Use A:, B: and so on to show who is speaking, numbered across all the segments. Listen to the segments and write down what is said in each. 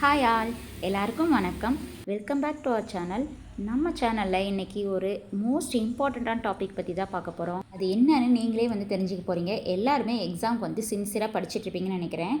A: Hi, all. எல்லாருக்கும் வணக்கம். Welcome back to our channel நம்ம சேனலில் இன்றைக்கி ஒரு மோஸ்ட் இம்பார்ட்டண்ட்டான டாபிக் பற்றி தான் பார்க்க போகிறோம் அது என்னன்னு நீங்களே வந்து தெரிஞ்சுக்க போகிறீங்க எல்லாருமே எக்ஸாம்க்கு வந்து சின்சியராக படிச்சுட்ருப்பீங்கன்னு நினைக்கிறேன்.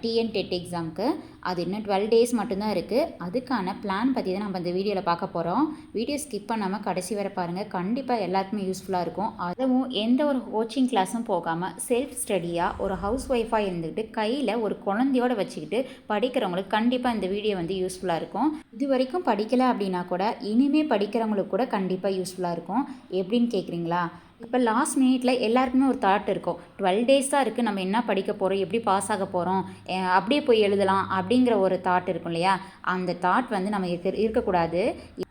A: டிஎன் டெட் எக்ஸாம்க்கு அது இன்னும் டுவெல் டேஸ் மட்டும்தான் இருக்குது அதுக்கான பிளான் பற்றி தான் நம்ம இந்த வீடியோவில் பார்க்க போகிறோம் வீடியோ ஸ்கிப் பண்ணாமல் கடைசி வரை பாருங்கள் கண்டிப்பாக எல்லாருக்குமே யூஸ்ஃபுல்லாக இருக்கும். அதுவும் எந்த ஒரு கோச்சிங் கிளாஸும் போகாமல் செல்ஃப் ஸ்டடியாக ஒரு ஹவுஸ் ஒய்ஃபாக இருந்துக்கிட்டு கையில் ஒரு குழந்தையோட வச்சுக்கிட்டு படிக்கிறவங்களுக்கு கண்டிப்பாக இந்த வீடியோ வந்து யூஸ்ஃபுல்லாக இருக்கும். இது வரைக்கும் படிக்கலை அப்படின்னா கூட இனிமேல் படிக்கிறவங்களுக்கு கூட கண்டிப்பாக யூஸ்ஃபுல்லாக இருக்கும். எப்படின்னு கேட்குறீங்களா இப்போ லாஸ்ட் மினிட்ல எல்லாருக்குமே ஒரு தாட் இருக்கும். டுவெல் டேஸாக இருக்குது நம்ம என்ன படிக்க போகிறோம் எப்படி பாஸ் ஆக போகிறோம் அப்படியே போய் எழுதலாம் அப்படிங்கிற ஒரு தாட் இருக்கும் இல்லையா? அந்த தாட் வந்து நம்ம இருக்க இருக்கக்கூடாது.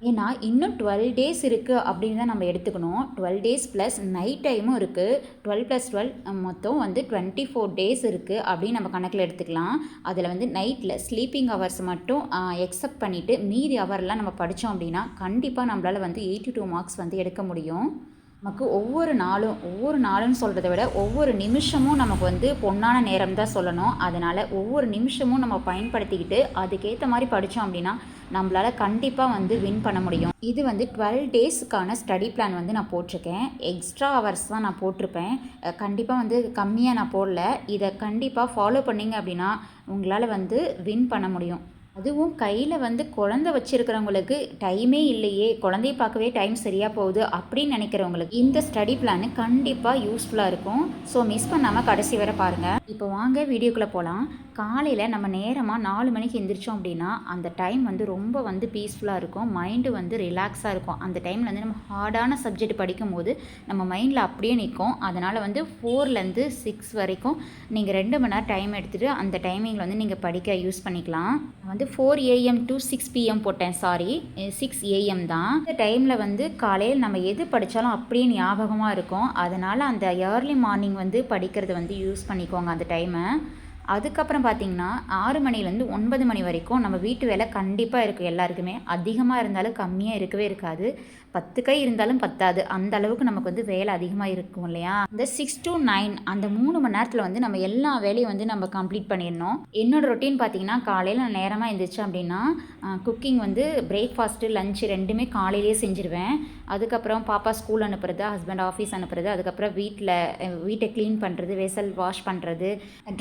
A: ஏன்னா இன்னும் டுவெல் டேஸ் இருக்குது அப்படின்னு தான் நம்ம எடுத்துக்கணும். டுவெல் டேஸ் ப்ளஸ் நைட் டைமும் இருக்குது டுவெல் ப்ளஸ் டுவெல் மொத்தம் வந்து டுவெண்ட்டி ஃபோர் டேஸ் இருக்குது அப்படின்னு நம்ம கணக்கில் எடுத்துக்கலாம். அதில் வந்து நைட்டில் ஸ்லீப்பிங் ஹவர்ஸ் மட்டும் எக்ஸப்ட் பண்ணிவிட்டு மீதி ஹவர்லாம் நம்ம படித்தோம் அப்படின்னா கண்டிப்பாக நம்மளால் வந்து எயிட்டி டூ மார்க்ஸ் வந்து எடுக்க முடியும். நமக்கு ஒவ்வொரு நாளும் ஒவ்வொரு நாளும் சொல்கிறத விட ஒவ்வொரு நிமிஷமும் நமக்கு வந்து பொன்னான நேரம் தான் சொல்லணும். அதனால் ஒவ்வொரு நிமிஷமும் நம்ம பயன்படுத்திக்கிட்டு அதுக்கேற்ற மாதிரி படித்தோம் அப்படின்னா நம்மளால் கண்டிப்பாக வந்து வின் பண்ண முடியும். இது வந்து டுவெல் டேஸுக்கான ஸ்டடி பிளான் வந்து நான் போட்டிருக்கேன். எக்ஸ்ட்ரா ஹவர்ஸ் தான் நான் போட்டிருப்பேன். கண்டிப்பாக வந்து கம்மியாக நான் போடல. இதை கண்டிப்பாக ஃபாலோ பண்ணிங்க அப்படின்னா உங்களால் வந்து வின் பண்ண முடியும். அதுவும் கையில் வந்து குழந்த வச்சுருக்கிறவங்களுக்கு டைமே இல்லையே. குழந்தைய பார்க்கவே டைம் சரியாக போகுது அப்படின்னு நினைக்கிறவங்களுக்கு இந்த ஸ்டடி பிளான் கண்டிப்பாக யூஸ்ஃபுல்லாக இருக்கும். ஸோ மிஸ் பண்ணாமல் கடைசி வரை பாருங்கள் இப்போ வாங்க வீடியோக்குள்ளே போகலாம் காலையில் நம்ம நேரமாக நாலு மணிக்கு எந்திரிச்சோம் அப்படின்னா அந்த டைம் வந்து ரொம்ப வந்து பீஸ்ஃபுல்லாக இருக்கும். மைண்டு வந்து ரிலாக்ஸாக இருக்கும். அந்த டைமில் வந்து நம்ம ஹார்டான சப்ஜெக்ட் படிக்கும்போது நம்ம மைண்டில் அப்படியே நிற்கும். அதனால் வந்து ஃபோர்லேருந்து சிக்ஸ் வரைக்கும் நீங்கள் ரெண்டு மணி நேரம் டைம் எடுத்துகிட்டு அந்த டைமிங்கில் வந்து நீங்கள் படிக்க யூஸ் பண்ணிக்கலாம். வந்து four AM to six PM போட்டேன் சாரி சிக்ஸ் ஏஎம் தான். இந்த டைமில் வந்து காலையில் நம்ம எது படித்தாலும் அப்படியே ஞாபகமாக இருக்கும். அதனால் அந்த ஏர்லி மார்னிங் வந்து படிக்கிறது வந்து யூஸ் பண்ணிக்கோங்க அந்த டைமை அதுக்கப்புறம் பார்த்திங்கன்னா ஆறு மணிலேருந்து ஒன்பது மணி வரைக்கும் நம்ம வீட்டு வேலை கண்டிப்பாக இருக்கும் எல்லாருக்குமே. அதிகமாக இருந்தாலும் கம்மியாக இருக்கவே இருக்காது. பத்து கை இருந்தாலும் பத்தாது. அந்த அளவுக்கு நமக்கு வந்து வேலை அதிகமாக இருக்கும் இல்லையா? இந்த சிக்ஸ் டு நைன் அந்த மூணு மணி நேரத்தில் வந்து நம்ம எல்லா வேலையும் வந்து நம்ம கம்ப்ளீட் பண்ணிடணும். என்னோடய ரொட்டீன் பார்த்திங்கன்னா காலையில் நான் நேரமாக எழுந்திரிச்சு அப்படின்னா குக்கிங் வந்து பிரேக்ஃபாஸ்ட்டு லஞ்சு ரெண்டுமே காலையிலேயே செஞ்சுருவேன். அதுக்கப்புறம் பாப்பா ஸ்கூல் அனுப்புறது ஹஸ்பண்ட் ஆஃபீஸ் அனுப்புறது அதுக்கப்புறம் வீட்டில் வீட்டை க்ளீன் பண்ணுறது வெசல் வாஷ் பண்ணுறது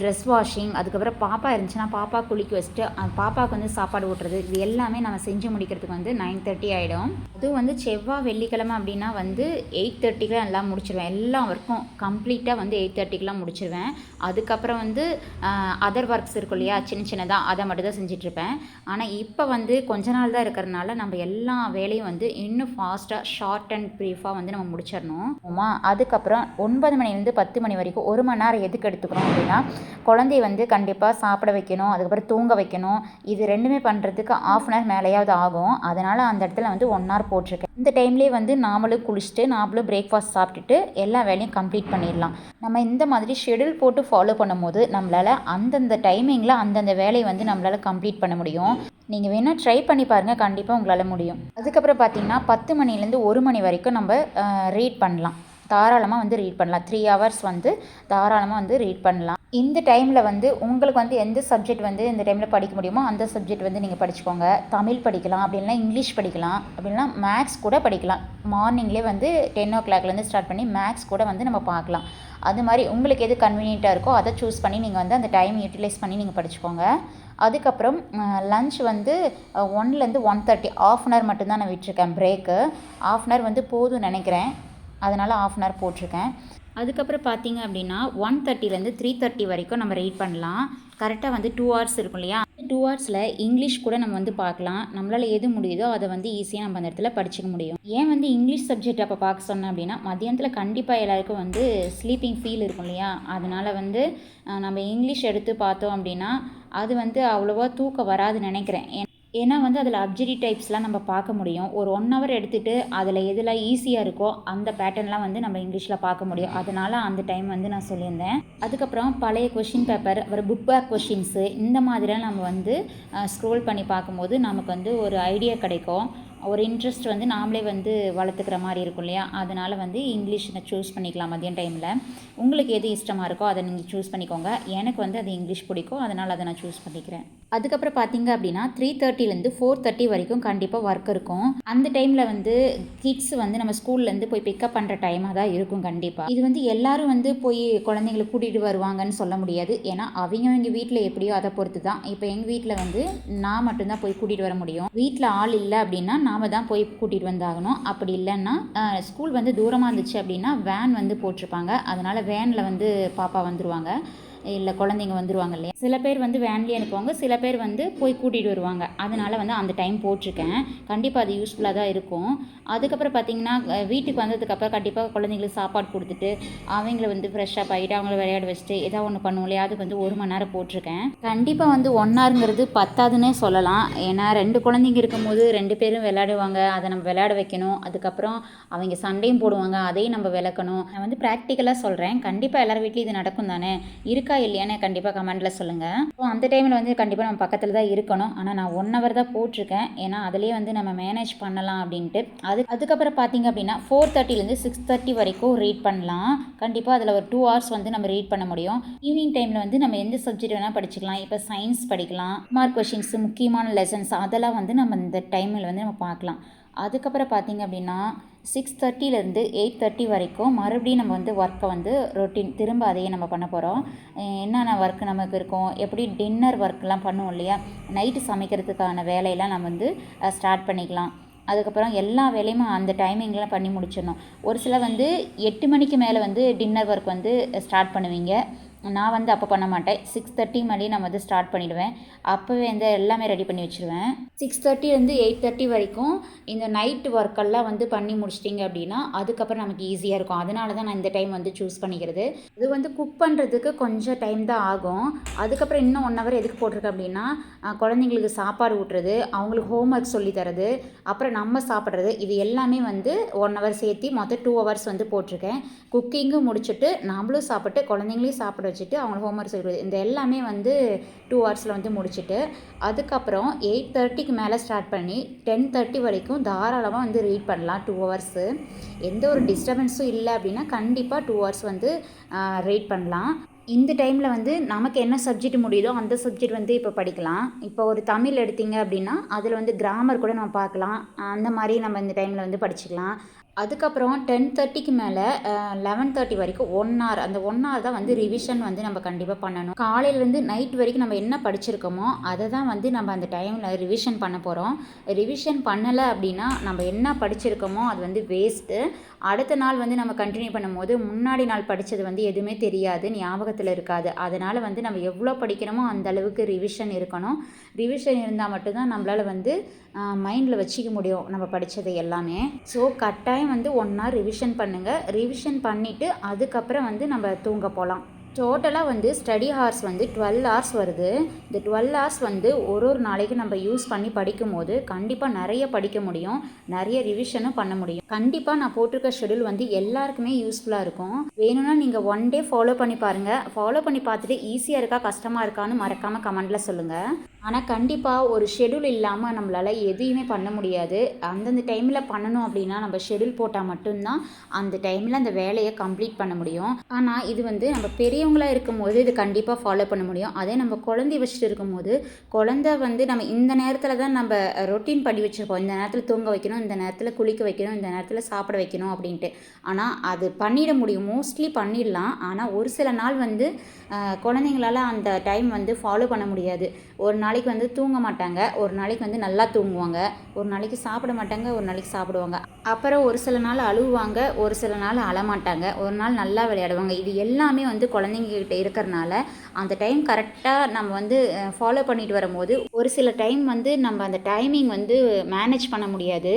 A: ட்ரெஸ் வாஷ் வாஷிங் அதுக்கப்புறம் பாப்பா இருந்துச்சுன்னா பாப்பா குளிக்க வச்சுட்டு பாப்பாவுக்கு வந்து சாப்பாடு ஊட்டுறது இது எல்லாமே நம்ம செஞ்சு முடிக்கிறதுக்கு வந்து நைன் தேர்ட்டி ஆகிடும் அதுவும் வந்து செவ்வாய் வெள்ளிக்கிழமை அப்படின்னா வந்து எயிட் தேர்ட்டிக்கெலாம் எல்லாம் முடிச்சிருவேன். எல்லா ஒர்க்கும் கம்ப்ளீட்டாக வந்து எயிட் தேர்ட்டிக்கெலாம் முடிச்சிருவேன். அதுக்கப்புறம் வந்து அதர் ஒர்க்ஸ் இருக்கும் இல்லையா சின்ன சின்னதாக அதை மட்டும் தான் செஞ்சிட்ருப்பேன் ஆனால் இப்போ வந்து கொஞ்ச நாள் தான் இருக்கிறதுனால நம்ம எல்லா வேலையும் வந்து இன்னும் ஃபாஸ்ட்டாக ஷார்ட் அண்ட் ப்ரீஃபாக வந்து நம்ம முடிச்சிடணும். ஆமா அதுக்கப்புறம் ஒன்பது மணிலேருந்து பத்து மணி வரைக்கும் ஒரு மணி நேரம் எதுக்கு எடுத்துக்கிறோம் அப்படின்னா குழந்தைய வந்து கண்டிப்பாக சாப்பிட வைக்கணும் அதுக்கப்புறம் தூங்க வைக்கணும். இது ரெண்டுமே பண்ணுறதுக்கு ஆஃப் அன் ஹவர் மேலேயாவது ஆகும். அதனால் அந்த இடத்துல வந்து ஒன் ஹவர் போட்டிருக்கேன். இந்த டைம்லேயே வந்து நாமளும் குளிச்சுட்டு நாமளும் பிரேக்ஃபாஸ்ட் சாப்பிட்டுட்டு எல்லா வேலையும் கம்ப்ளீட் பண்ணிடலாம். நம்ம இந்த மாதிரி ஷெடியூல் போட்டு ஃபாலோ பண்ணும்போது நம்மளால் அந்தந்த டைமிங்கில் அந்தந்த வேலையை வந்து நம்மளால் கம்ப்ளீட் பண்ண முடியும். நீங்கள் வேணால் ட்ரை பண்ணி பாருங்கள் கண்டிப்பாக உங்களால் முடியும். அதுக்கப்புறம் பார்த்தீங்கன்னா பத்து மணிலேருந்து ஒரு மணி வரைக்கும் நம்ம ரீட் பண்ணலாம். தாராளமாக வந்து ரீட் பண்ணலாம். த்ரீ ஹவர்ஸ் வந்து தாராளமாக வந்து ரீட் பண்ணலாம். இந்த டைமில் வந்து உங்களுக்கு வந்து எந்த சப்ஜெக்ட் வந்து இந்த டைமில் படிக்க முடியுமோ அந்த சப்ஜெக்ட் வந்து நீங்கள் படிச்சுக்கோங்க. தமிழ் படிக்கலாம் அப்படின்னா இங்கிலீஷ் படிக்கலாம் அப்படின்னா மேக்ஸ் கூட படிக்கலாம். மார்னிங்லேயே வந்து டென் ஓ கிளாக்லேருந்து ஸ்டார்ட் பண்ணி மேக்ஸ் கூட வந்து நம்ம பார்க்கலாம். அது மாதிரி உங்களுக்கு எது கன்வீனியண்ட்டாக இருக்கோ அதை சூஸ் பண்ணி நீங்கள் வந்து அந்த டைம் யூட்டிலைஸ் பண்ணி நீங்கள் படிச்சுக்கோங்க. அதுக்கப்புறம் லன்ச் வந்து ஒன்லேருந்து one thirty half an hour மட்டும்தான் நான் விட்டுருக்கேன் பிரேக்கு ஆஃப் அன் ஹவர் வந்து போதும் நினைக்கிறேன். அதனால் ஆஃப் அன் ஹவர் போட்டிருக்கேன். அதுக்கப்புறம் பார்த்தீங்க அப்படின்னா ஒன் தேர்ட்டிலேருந்து த்ரீ தேர்ட்டி வரைக்கும் நம்ம ரீட் பண்ணலாம். கரெக்டாக வந்து டூ ஹவர்ஸ் இருக்கும் இல்லையா? டூ ஹவர்ஸில் இங்கிலீஷ் கூட நம்ம வந்து பார்க்கலாம். நம்மளால் எது முடியுதோ அதை வந்து ஈஸியாக நம்ம அந்த இடத்துல படிச்சுக்க முடியும். ஏன் வந்து இங்கிலீஷ் சப்ஜெக்ட் அப்போ பார்க்க சொன்னேன் அப்படின்னா மதியானத்தில் கண்டிப்பாக எல்லாருக்கும் வந்து ஸ்லீப்பிங் ஃபீல் இருக்கும் இல்லையா? அதனால் வந்து நம்ம இங்கிலீஷ் எடுத்து பார்த்தோம் அப்படின்னா அது வந்து அவ்வளோவா தூக்கம் வராதுன்னு நினைக்கிறேன். ஏன்னா வந்து அதில் அப்ஜரி டைப்ஸ்லாம் நம்ம பார்க்க முடியும். ஒரு ஒன் ஹவர் எடுத்துகிட்டு அதில் எதில் ஈஸியாக இருக்கோ அந்த பேட்டர்ன்லாம் வந்து நம்ம இங்கிலீஷில் பார்க்க முடியும். அதனால் அந்த டைம் வந்து நான் சொல்லியிருந்தேன். அதுக்கப்புறம் பழைய கொஷின் பேப்பர் அப்புறம் புக் பேக் கொஷின்ஸு இந்த மாதிரிலாம் நம்ம வந்து ஸ்க்ரோல் பண்ணி பார்க்கும்போது நமக்கு வந்து ஒரு ஐடியா கிடைக்கும். ஒரு இன்ட்ரெஸ்ட் வந்து நாமளே வந்து வளர்த்துக்கிற மாதிரி இருக்கும் இல்லையா? அதனால் வந்து இங்கிலீஷை சூஸ் பண்ணிக்கலாம் மதியம் டைமில் உங்களுக்கு எது இஷ்டமாக இருக்கோ அதை நீங்கள் சூஸ் பண்ணிக்கோங்க. எனக்கு வந்து அது இங்கிலீஷ் பிடிக்கும். அதனால் அதை நான் சூஸ் பண்ணிக்கிறேன். அதுக்கப்புறம் பார்த்தீங்க அப்படின்னா த்ரீ தேர்ட்டிலேருந்து ஃபோர் தேர்ட்டி வரைக்கும் கண்டிப்பாக ஒர்க் இருக்கும். அந்த டைமில் வந்து கிட்ஸ் வந்து நம்ம ஸ்கூல்லேருந்து போய் பிக்கப் பண்ணுற டைமாக தான் இருக்கும் கண்டிப்பாக இது வந்து எல்லாரும் வந்து போய் குழந்தைங்களை கூட்டிகிட்டு வருவாங்கன்னு சொல்ல முடியாது. ஏன்னா அவங்கவங்க வீட்டில் எப்படியோ அதை பொறுத்து தான் இப்போ எங்கள் வீட்டில் வந்து நான் மட்டும்தான் போய் கூட்டிகிட்டு வர முடியும். வீட்டில் ஆள் இல்லை அப்படின்னா நாம தான் போய் கூட்டிகிட்டு வந்தாகணும். அப்படி இல்லைன்னா ஸ்கூல் வந்து தூரமாக இருந்துச்சு அப்படின்னா வேன் வந்து போட்டிருப்பாங்க. அதனால் வேனில் வந்து பாப்பா வந்துடுவாங்க இல்லை குழந்தைங்க வந்துருவாங்க இல்லையா? சில பேர் வந்து வேன்லேயே அனுப்புவாங்க சில பேர் வந்து போய் கூட்டிகிட்டு வருவாங்க. அதனால் வந்து அந்த டைம் போட்டிருக்கேன். கண்டிப்பாக அது யூஸ்ஃபுல்லாக தான் இருக்கும். அதுக்கப்புறம் பார்த்தீங்கன்னா வீட்டுக்கு வந்ததுக்கப்புறம் கண்டிப்பாக குழந்தைங்களுக்கு சாப்பாடு கொடுத்துட்டு அவங்கள வந்து ஃப்ரெஷ்ஷாக ஆகிட்டு அவங்கள விளையாட வச்சுட்டு ஏதாவது ஒன்று பண்ணுவோம் இல்லையா? அதுக்கு வந்து ஒரு மணி நேரம் போட்டிருக்கேன். கண்டிப்பாக வந்து ஒன் ஹவருங்கிறது பத்தாதுன்னே சொல்லலாம். ஏன்னா ரெண்டு குழந்தைங்க இருக்கும்போது ரெண்டு பேரும் விளையாடுவாங்க. அதை நம்ம விளையாட வைக்கணும். அதுக்கப்புறம் அவங்க சண்டையும் போடுவாங்க. அதையும் நம்ம விளக்கணும். நான் வந்து ப்ராக்டிக்கலாக சொல்கிறேன் கண்டிப்பாக எல்லார் வீட்லேயும் இது நடக்கும் தானே? இருக்க இருக்கா இல்லையான்னு கண்டிப்பாக கமெண்ட்டில் சொல்லுங்கள் ஸோ அந்த டைமில் வந்து கண்டிப்பாக நம்ம பக்கத்தில் தான் இருக்கணும். ஆனால் நான் ஒன் ஹவர் தான் போட்டிருக்கேன். ஏன்னா அதுலேயே வந்து நம்ம மேனேஜ் பண்ணலாம் அப்படின்ட்டு. அது அதுக்கப்புறம் பார்த்தீங்க அப்படின்னா ஃபோர் தேர்ட்டிலேருந்து சிக்ஸ் தேர்ட்டி வரைக்கும் ரீட் பண்ணலாம். கண்டிப்பாக அதில் ஒரு டூ ஹவர்ஸ் வந்து நம்ம ரீட் பண்ண முடியும். ஈவினிங் டைமில் வந்து நம்ம எந்த சப்ஜெக்ட் வேணால் படிச்சுக்கலாம். இப்போ சயின்ஸ் படிக்கலாம். மார்க் கொஷின்ஸு முக்கியமான லெசன்ஸ் அதெல்லாம் வந்து நம்ம இந்த டைமில் வந்து நம்ம பார்க்கலாம். அதுக்கப்புறம் பார்த்தீங்க அப்படின்னா சிக்ஸ் தேர்ட்டிலேருந்து எயிட் தேர்ட்டி வரைக்கும் மறுபடியும் நம்ம வந்து ஒர்க்கை வந்து ரொட்டீன் திரும்ப அதையே நம்ம பண்ண போகிறோம் என்னென்ன ஒர்க் நமக்கு இருக்கும்? எப்படி டின்னர் ஒர்க்லாம் பண்ணுவோம் இல்லையா? நைட்டு சமைக்கிறதுக்கான வேலையெல்லாம் நம்ம வந்து ஸ்டார்ட் பண்ணிக்கலாம். அதுக்கப்புறம் எல்லா வேலையுமே அந்த டைமிங்லாம் பண்ணி முடிச்சிடணும். ஒரு சிலர் வந்து எட்டு மணிக்கு மேலே வந்து டின்னர் ஒர்க் வந்து ஸ்டார்ட் பண்ணுவீங்க. நான் வந்து அப்போ பண்ண மாட்டேன். சிக்ஸ் தேர்ட்டி மணி நான் வந்து ஸ்டார்ட் பண்ணிவிடுவேன் அப்போவே வந்து எல்லாமே ரெடி பண்ணி வச்சுருவேன். சிக்ஸ் தேர்ட்டிலேருந்து எயிட் தேர்ட்டி வரைக்கும் இந்த நைட் ஒர்க்கெல்லாம் வந்து பண்ணி முடிச்சிட்டிங்க அப்படின்னா அதுக்கப்புறம் நமக்கு ஈஸியாக இருக்கும். அதனால தான் நான் இந்த டைம் வந்து சூஸ் பண்ணிக்கிறது. இது வந்து குக் பண்ணுறதுக்கு கொஞ்சம் டைம் தான் ஆகும். அதுக்கப்புறம் இன்னும் ஒன் ஹவர் எதுக்கு போட்டிருக்கேன் அப்படின்னா குழந்தைங்களுக்கு சாப்பாடு ஊட்டுறது அவங்களுக்கு ஹோம்ஒர்க் சொல்லி தரது அப்புறம் நம்ம சாப்பிட்றது இது எல்லாமே வந்து ஒன் ஹவர் சேர்த்து மொத்தம் டூ ஹவர்ஸ் வந்து போட்டிருக்கேன். குக்கிங்கும் முடிச்சுட்டு நம்மளும் சாப்பிட்டு குழந்தைங்களையும் சாப்பிட வச்சுட்டு அவங்கள ஹோம் ஒர்க் சொல்லி கொடுத்து இந்த எல்லாமே வந்து டூ ஹவர்ஸில் வந்து முடிச்சுட்டு அதுக்கப்புறம் எயிட் தேர்ட்டிக்கு மேலே ஸ்டார்ட் பண்ணி டென் தேர்ட்டி வரைக்கும் தாராளமாக வந்து ரீட் பண்ணலாம் டூ ஹவர்ஸு எந்த ஒரு டிஸ்டர்பன்ஸும் இல்லை அப்படின்னா கண்டிப்பாக டூ ஹவர்ஸ் வந்து ரீட் பண்ணலாம். இந்த டைமில் வந்து நமக்கு என்ன சப்ஜெக்ட் முடியுதோ அந்த சப்ஜெக்ட் வந்து இப்போ படிக்கலாம். இப்போ ஒரு தமிழ் எடுத்தீங்க அப்படின்னா அதில் வந்து கிராமர் கூட நம்ம பார்க்கலாம். அந்த மாதிரி நம்ம இந்த டைமில் வந்து படிச்சுக்கலாம். அதுக்கப்புறம் டென் தேர்ட்டிக்கு மேலே லெவன் தேர்ட்டி வரைக்கும் ஒன் ஹவர் அந்த ஒன் ஹவர் தான் வந்து ரிவிஷன் வந்து நம்ம கண்டிப்பாக பண்ணணும். காலையிலேருந்து நைட் வரைக்கும் நம்ம என்ன படிச்சிருக்கோமோ அதை தான் வந்து நம்ம அந்த டைமில் ரிவிஷன் பண்ண போகிறோம் ரிவிஷன் பண்ணலை அப்படின்னா நம்ம என்ன படிச்சிருக்கோமோ அது வந்து வேஸ்ட்டு அடுத்த நாள் வந்து நம்ம கண்டினியூ பண்ணும்போது முன்னாடி நாள் படித்தது வந்து எதுவுமே தெரியாது ஞாபகத்தில் இருக்காது. அதனால் வந்து நம்ம எவ்வளோ படிக்கிறோமோ அந்த அளவுக்கு ரிவிஷன் இருக்கணும். ரிவிஷன் இருந்தால் மட்டும்தான் நம்மளால் வந்து மைண்டில் வச்சுக்க முடியும் நம்ம படித்தது எல்லாமே. ஸோ கட்டாயம் வந்து ஒன் ஹவர் ரிவிஷன் பண்ணுங்கள் ரிவிஷன் பண்ணிவிட்டு அதுக்கப்புறம் வந்து நம்ம தூங்க போகலாம் டோட்டலாக வந்து ஸ்டடி ஹார்ஸ் வந்து டுவெல் ஹார்ஸ் வருது. இந்த டுவெல் ஹார்ஸ் வந்து ஒரு ஒரு நாளைக்கு நம்ம யூஸ் பண்ணி படிக்கும்போது கண்டிப்பாக நிறைய படிக்க முடியும். நிறைய ரிவிஷனும் பண்ண முடியும். கண்டிப்பாக நான் போட்டிருக்க ஷெடியூல் வந்து எல்லாருக்குமே யூஸ்ஃபுல்லாக இருக்கும். வேணும்னா நீங்கள் ஒன் டே ஃபாலோ பண்ணி பாருங்கள் ஃபாலோ பண்ணி பார்த்துட்டு ஈஸியாக இருக்கா கஷ்டமாக இருக்கான்னு மறக்காமல் கமெண்டில் சொல்லுங்கள் ஆனால் கண்டிப்பாக ஒரு ஷெடியூல் இல்லாமல் நம்மளால் எதையுமே பண்ண முடியாது. அந்தந்த டைமில் பண்ணணும் அப்படின்னா நம்ம ஷெடியூல் போட்டால் மட்டும்தான் அந்த டைமில் அந்த வேலையை கம்ப்ளீட் பண்ண முடியும். ஆனால் இது வந்து நம்ம பெரிய பெரியவங்களாக இருக்கும்போது இது கண்டிப்பாக ஃபாலோ பண்ண முடியும். அதே நம்ம குழந்தை வச்சுட்டு இருக்கும்போது குழந்தை வந்து நம்ம இந்த நேரத்தில் தான் நம்ம ரொட்டீன் பண்ணி வச்சுருப்போம் இந்த நேரத்தில் தூங்க வைக்கணும் இந்த நேரத்தில் குளிக்க வைக்கணும் இந்த நேரத்தில் சாப்பிட வைக்கணும் அப்படின்ட்டு. ஆனால் அது பண்ணிட முடியும். மோஸ்ட்லி பண்ணிடலாம். ஆனால் ஒரு சில நாள் வந்து குழந்தைங்களால் குழந்தைங்களால அந்த டைம் வந்து ஃபாலோ பண்ண முடியாது. ஒரு நாளைக்கு வந்து தூங்க மாட்டாங்க. ஒரு நாளைக்கு வந்து நல்லா தூங்குவாங்க. ஒரு நாளைக்கு சாப்பிட மாட்டாங்க. ஒரு நாளைக்கு சாப்பிடுவாங்க. அப்புறம் ஒரு சில நாள் அழுவாங்க. ஒரு சில நாள் அழமாட்டாங்க. ஒரு நாள் நல்லா விளையாடுவாங்க. இது எல்லாமே வந்து குழந்தை கிட்ட இருக்கிறனால அந்த டைம் கரெக்டாக நம்ம வந்து ஃபாலோ பண்ணிட்டு வரும்போது ஒரு சில டைம் வந்து நம்ம அந்த டைமிங் வந்து மேனேஜ் பண்ண முடியாது.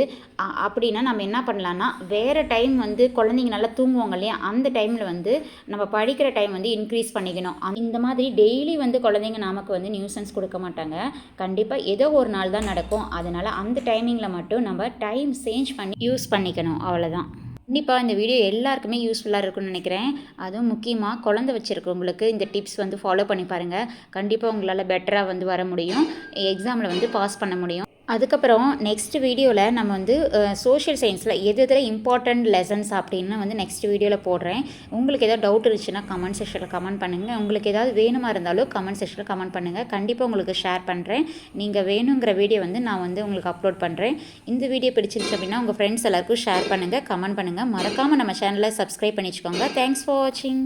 A: அப்படின்னா நம்ம என்ன பண்ணலான்னா வேறு டைம் வந்து குழந்தைங்க நல்லா தூங்குவாங்க இல்லையா? அந்த டைமில் வந்து நம்ம படிக்கிற டைம் வந்து இன்க்ரீஸ் பண்ணிக்கணும். இந்த மாதிரி டெய்லி வந்து குழந்தைங்க நமக்கு வந்து நியூசன்ஸ் கொடுக்க மாட்டாங்க. கண்டிப்பாக ஏதோ ஒரு நாள் தான் நடக்கும். அதனால் அந்த டைமிங்கில் மட்டும் நம்ம டைம் சேஞ்ச் பண்ணி யூஸ் பண்ணிக்கணும். அவ்வளோதான் கண்டிப்பாக இந்த வீடியோ எல்லாருக்குமே யூஸ்ஃபுல்லாக இருக்கும்னு நினைக்கிறேன். அதுவும் முக்கியமாக குழந்த வச்சுருக்கவங்களுக்கு இந்த டிப்ஸ் வந்து ஃபாலோ பண்ணி பாருங்கள் கண்டிப்பாக உங்களால் பெட்டராக வந்து வர முடியும். எக்ஸாமில் வந்து பாஸ் பண்ண முடியும். அதுக்கப்புறம் நெக்ஸ்ட் வீடியோவில் நம்ம வந்து சோஷியல் சயின்ஸில் எது எதில் இம்பார்ட்டண்ட் லெசன்ஸ் அப்படின்னு வந்து நெக்ஸ்ட் வீடியோவில் போடுறேன். உங்களுக்கு ஏதாவது டவுட் இருந்துச்சுன்னா கமெண்ட் செக்ஷனில் கமெண்ட் பண்ணுங்கள் உங்களுக்கு ஏதாவது வேணுமா இருந்தாலும் கமெண்ட் செக்ஷனில் கமெண்ட் பண்ணுங்கள் கண்டிப்பாக உங்களுக்கு ஷேர் பண்ணுறேன் நீங்கள் வேணுங்கிற வீடியோ வந்து நான் வந்து உங்களுக்கு அப்லோட் பண்ணுறேன் இந்த வீடியோ பிடிச்சிருச்சு அப்படின்னா உங்கள் ஃப்ரெண்ட்ஸ் எல்லாருக்கும் ஷேர் பண்ணுங்கள் கமெண்ட் பண்ணுங்கள் மறக்காமல் நம்ம சேனலை சப்ஸ்கிரைப் பண்ணிச்சுக்கோங்க. தேங்க்ஸ் ஃபார் வாட்சிங்